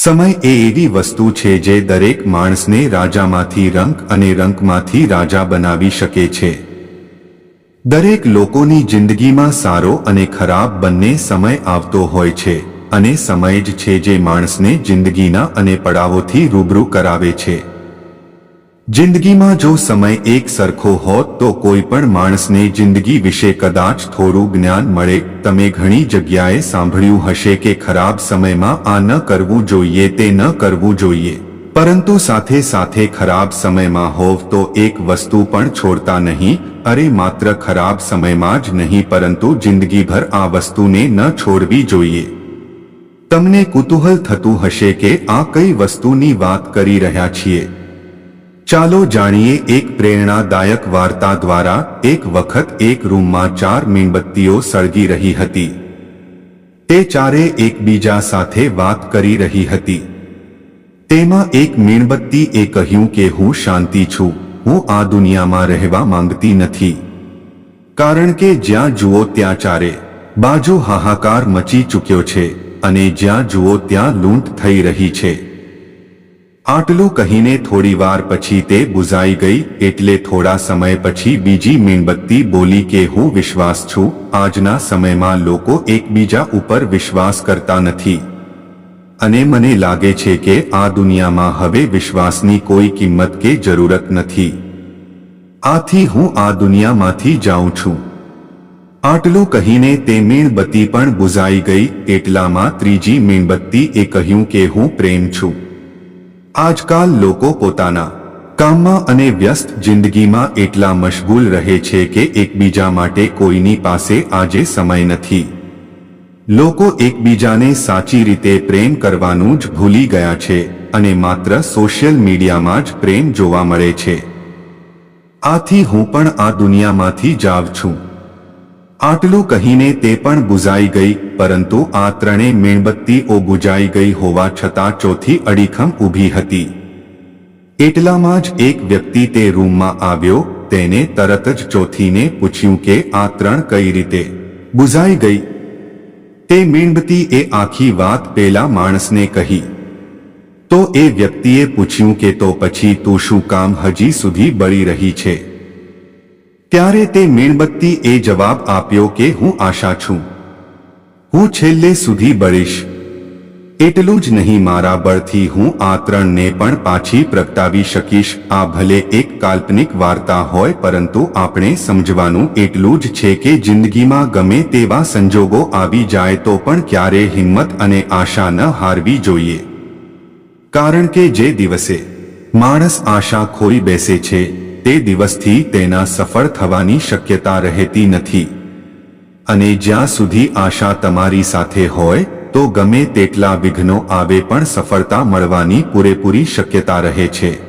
સમય એ એવી વસ્તુ છે જે દરેક માણસને રાજામાંથી રંક અને રંકમાંથી રાજા બનાવી શકે છે. દરેક લોકોની જિંદગીમાં સારો અને ખરાબ બંને સમય આવતો હોય છે અને સમય જ છે જે માણસને જિંદગીના અને પડાવોથી રૂબરૂ કરાવે છે. જિંદગીમાં જો સમય એક સરખો હોત તો કોઈ પણ માણસને જિંદગી વિશે કદાચ થોડું જ્ઞાન મળે તમે ઘણી જગ્યાએ સાંભળ્યું હશે કે ખરાબ સમયમાં આ ન કરવું જોઈએ તે ન કરવું જોઈએ પરંતુ સાથે સાથે ખરાબ સમયમાં હોવ તો એક વસ્તુ પણ છોડતા નહીં અરે માત્ર ખરાબ સમયમાં જ નહીં પરંતુ જિંદગીભર આ વસ્તુને ન છોડવી જોઈએ તમને કુતૂહલ થતું હશે કે આ કઈ વસ્તુની વાત કરી રહ્યા છીએ ચાલો જાણીએ એક પ્રેરણાદાયક વાર્તા દ્વારા એક વખત એક રૂમમાં ચાર મીણબત્તીઓ સળગી રહી હતી. તે ચારે એકબીજા સાથે વાત કરી રહી હતી. તેમાં એક મીણબત્તી એ કહ્યું કે, હું શાંતિ છું. હું આ દુનિયામાં રહેવા માંગતી નથી. કારણ કે જ્યાં જુઓ ત્યાં ચારે બાજુ હાહાકાર મચી ચૂક્યો છે અને જ્યાં જુઓ ત્યાં લૂંટ થઈ રહી છે. આટલું કહીને થોડીવાર પછી તે બુઝાઈ ગઈ, એટલે થોડા સમય પછી બીજી મીણબત્તી બોલી કે, હું વિશ્વાસ છું, આજના સમયમાં લોકો એકબીજા ઉપર વિશ્વાસ કરતા નથી. અને મને લાગે છે કે, આ દુનિયામાં હવે વિશ્વાસની કોઈ કિંમત કે જરૂરત નથી. આથી હું આ દુનિયામાંથી જાઉં છું. આટલું કહીને તે મીણબત્તી પણ બુઝાઈ ગઈ, એટલામાં ત્રીજી મીણબત્તી એ કહ્યું કે, હું પ્રેમ છું. આજકાલ લોકો પોતાના કામમાં અને વ્યસ્ત જિંદગીમાં એટલા મશગુલ રહે છે કે એકબીજા માટે કોઈની પાસે આજે સમય નથી. લોકો એકબીજાને સાચી રીતે પ્રેમ કરવાનું જ ભૂલી ગયા છે અને માત્ર સોશિયલ મીડિયામાં જ પ્રેમ જોવા મળે છે. આથી હું પણ આ દુનિયામાંથી જાવ છું. આટલું કહીને તે પણ બુઝાઈ ગઈ, પરંતુ આ ત્રણેય મીણબત્તીઓ બુજાઈ ગઈ હોવા છતાં ચોથી અડીખમ ઊભી હતી. એટલામાં જ એક વ્યક્તિ તે રૂમમાં આવ્યો, તેને તરત જ ચોથીને પૂછ્યું કે આ ત્રણ કઈ રીતે? બુઝાઈ ગઈ. તે મીણબત્તી એ આખી વાત પેલા માણસને કહી. તો એ વ્યક્તિએ પૂછ્યું કે તો પછી તું શું કામ હજી સુધી બળી રહી છે? ત્યારે તે મીણબત્તી એ જવાબ આપ્યો કે હું આશા છું. હું છેલ્લે સુધી બળીશ. એટલું જ નહીં મારા બળથી હું આ ત્રણને પણ પાછી પ્રગટાવી શકીશ. આ ભલે એક કાલ્પનિક વાર્તા હોય પરંતુ આપણે સમજવાનું એટલું જ છે કે જિંદગીમાં ગમે તેવા સંજોગો આવી જાય તો પણ ક્યારે હિંમત અને આશા ન હારવી જોઈએ. કારણ કે જે દિવસે માણસ આશા ખોઈ બેસે છે તે દિવસથી તેના સફળ થવાની શક્યતા રહેતી નથી. અને જ્યાં સુધી આશા તમારી સાથે હોય, તો ગમે તેટલા વિઘ્નો આવે પણ સફળતા મળવાની પૂરેપૂરી શક્યતા રહે છે.